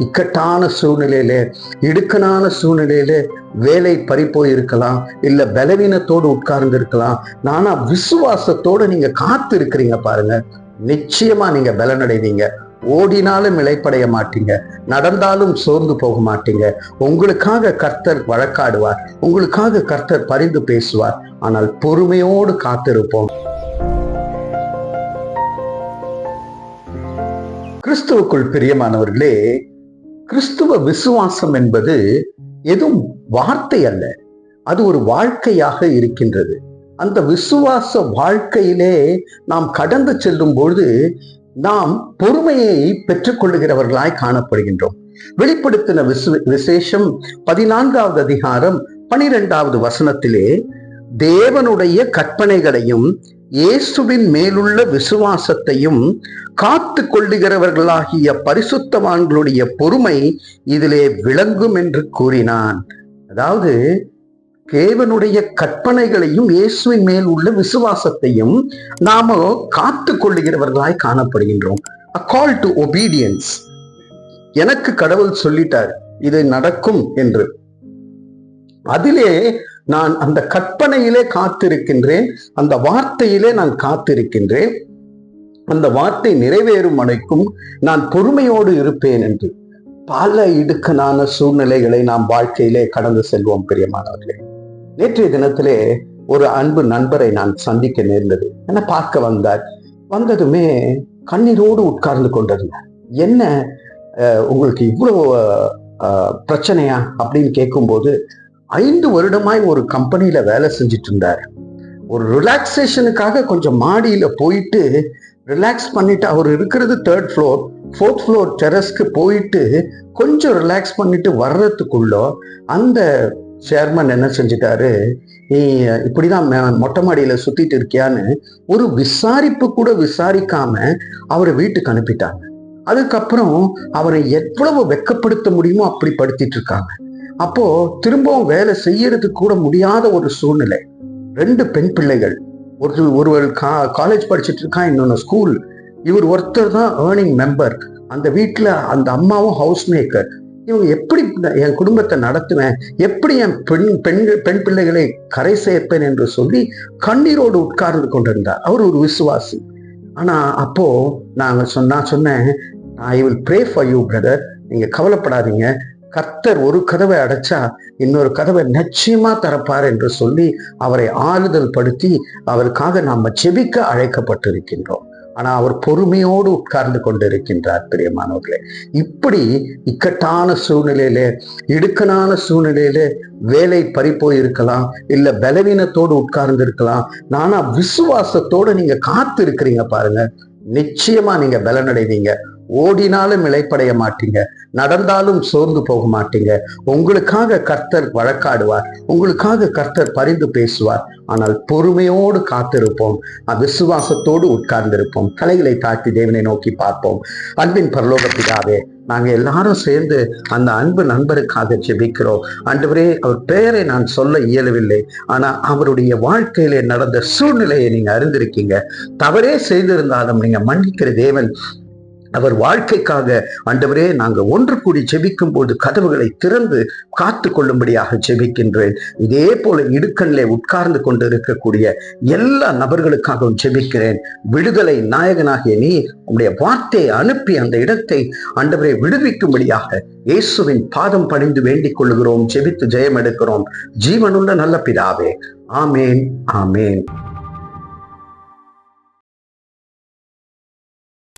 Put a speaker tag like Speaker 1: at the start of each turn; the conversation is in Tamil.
Speaker 1: இக்கட்டான சூழ்நிலையில இடுக்கனான சூழ்நிலையில வேலை பறிப்போய் இருக்கலாம் இல்ல பலவீனத்தோடு உட்கார்ந்து இருக்கலாம் நானா விசுவாசத்தோட நீங்க காத்து இருக்கிறீங்க பாருங்க. நிச்சயமா நீங்க பலனடைவீங்க. ஓடினாலும் இழைப்படைய மாட்டீங்க. நடந்தாலும் சோர்ந்து போக மாட்டீங்க. உங்களுக்காக கர்த்தர் வழக்காடுவார். உங்களுக்காக கர்த்தர் பரிந்து பேசுவார். ஆனால் பொறுமையோடு காத்திருப்போம். கிறிஸ்துவுக்குள் பிரியமானவர்களே கிறிஸ்துவ விசுவாசம் என்பது எதுவும் வார்த்தை அல்ல. அது ஒரு வாழ்க்கையாக இருக்கின்றது. அந்த விசுவாச வாழ்க்கையிலே நாம் கடந்து செல்லும் பொழுது நாம் பொறுமையை பெற்றுக்கொள்ளுகிறவர்களாய் காணப்படுகின்றோம். வெளிப்படுத்தின விசு விசேஷம் பதினான்காவது அதிகாரம் பனிரெண்டாவது வசனத்திலே தேவனுடைய கற்பனைகளையும் இயேசுவின் மேலுள்ள விசுவாசத்தையும் காத்து கொள்ளுகிறவர்களாகிய பரிசுத்தவான்களுடைய பொறுமை இதிலே விளங்கும் என்று கூறினான். அதாவது தேவனுடைய கற்பனைகளையும் இயேசுவின் மேல் உள்ள விசுவாசத்தையும் நாம காத்து கொள்ளுகிறவர்களாய் காணப்படுகின்றோம். அ கால் டு ஒபீடியன்ஸ் எனக்கு கடவுள் சொல்லிட்டார் இது நடக்கும் என்று. அதிலே நான் அந்த கற்பனையிலே காத்திருக்கின்றேன் அந்த வார்த்தையிலே நான் காத்திருக்கின்றேன் அந்த வார்த்தை நிறைவேறும் அனைக்கும் நான் பொறுமையோடு இருப்பேன் என்று. பல இடுக்கனான சூழ்நிலைகளை நாம் வாழ்க்கையிலே கடந்து செல்வோம் பிரியமானவர்களே. நேற்றைய தினத்திலே ஒரு அன்பு நண்பரை நான் சந்திக்க நேர்ந்தது. என்ன பார்க்க வந்தார்? வந்ததுமே கண்ணீரோடு உட்கார்ந்து கொண்டிருந்தார். என்ன அஹ், உங்களுக்கு இவ்வளவு அஹ், பிரச்சனையா அப்படின்னு கேட்கும்போது ஐந்து வருடமாய் ஒரு கம்பெனியில வேலை செஞ்சுட்டு இருந்தார் ஒரு ரிலாக்ஸேஷனுக்காக கொஞ்சம் மாடியில போயிட்டு ரிலாக்ஸ் பண்ணிட்டு அவர் இருக்கிறது தேர்ட் ஃப்ளோர் ஃபோர்த் ஃப்ளோர் டெரஸ்க்கு போயிட்டு கொஞ்சம் ரிலாக்ஸ் பண்ணிட்டு வர்றதுக்குள்ள அந்த சேர்மன் என்ன செஞ்சிட்டாரு? நீ இப்படிதான் மொட்டை மாடியில சுத்திட்டு இருக்கியான்னு ஒரு விசாரிப்பு கூட விசாரிக்காம அவரை வீட்டுக்கு அனுப்பிட்டாங்க. அதுக்கப்புறம் அவரை எவ்வளவு வெக்கப்படுத்த முடியுமோ அப்படி படுத்திட்டு இருக்காங்க. அப்போ திரும்பவும் வேலை செய்யறதுக்கு கூட முடியாத ஒரு சூழ்நிலை. ரெண்டு பெண் பிள்ளைகள். ஒரு ஒருவர் கா காலேஜ் படிச்சுட்டு இருக்கான் இன்னொன்று ஸ்கூல் இவர் ஒருத்தர் தான் ஏர்னிங் மெம்பர் அந்த வீட்டில் அந்த அம்மாவும் ஹவுஸ் மேக்கர் இவங்க எப்படி என் குடும்பத்தை நடத்துவேன்? எப்படி என் பெண் பெண்கள் பெண் பிள்ளைகளை கரை சேர்ப்பேன் என்று சொல்லி கண்ணீரோடு உட்கார்ந்து கொண்டிருந்தார். அவர் ஒரு விசுவாசி. ஆனால் அப்போ நாங்க சொன்னா சொன்னேன் I will pray for you brother நீங்கள் கவலைப்படாதீங்க. கர்த்தர் ஒரு கதவை அடைச்சா இன்னொரு கதவை நிச்சயமா தரப்பார் என்று சொல்லி அவரை ஆறுதல் படுத்தி அவருக்காக நாம செபிக்க அழைக்கப்பட்டிருக்கின்றோம். ஆனா அவர் பொறுமையோடு உட்கார்ந்து கொண்டிருக்கின்றார் பிரியமானவர்களே. இப்படி இக்கட்டான சூழ்நிலையில இடுக்கனான சூழ்நிலையில வேலை பறிப்போய் இருக்கலாம் இல்ல பலவீனத்தோடு உட்கார்ந்து இருக்கலாம் நானா விசுவாசத்தோட நீங்க காத்து இருக்கிறீங்க பாருங்க. நிச்சயமா நீங்க பலனடைவீங்க. ஓடினாலும் இழைப்படைய மாட்டீங்க. நடந்தாலும் சோர்ந்து போக மாட்டீங்க. உங்களுக்காக கர்த்தர் வழக்காடுவார். உங்களுக்காக கர்த்தர் பரிந்து பேசுவார். ஆனால் பொறுமையோடு காத்திருப்போம். விசுவாசத்தோடு உட்கார்ந்திருப்போம். தலைகளை தாழ்த்தி தேவனை நோக்கி பார்ப்போம். அன்பின் பரலோகத்துக்காகவே நாங்கள் நாங்க எல்லாரும் சேர்ந்து அந்த அன்பு நண்பருக்காக ஜெபிக்கிறோம். அன்றுவரே அவர் பெயரை நான் சொல்ல இயலவில்லை. ஆனா அவருடைய வாழ்க்கையிலே நடந்த சூழ்நிலையை நீங்க அறிந்திருக்கீங்க. தவறே செய்திருந்தாலும் நீங்க மன்னிக்கிற தேவன் அவர் வாழ்க்கைக்காக ஆண்டவரே நாங்க ஒன்று கூடி ஜெபிக்கும் போது கதவுகளை திறந்து காத்து கொள்ளும்படியாக ஜெபிக்கின்றேன். இதே போல இடுக்கண்ணிலே உட்கார்ந்து கொண்டு இருக்கக்கூடிய எல்லா நபர்களுக்காகவும் ஜெபிக்கிறேன். விடுதலை நாயகனாகிய நீ உடைய வார்த்தையை அனுப்பி அந்த இடத்தை ஆண்டவரை விடுவிக்கும்படியாக இயேசுவின் பாதம் பணிந்து வேண்டிக் கொள்கிறோம் ஜெபித்து ஜெயம் எடுக்கிறோம் ஜீவனுள்ள நல்ல பிதாவே. ஆமேன் ஆமேன்.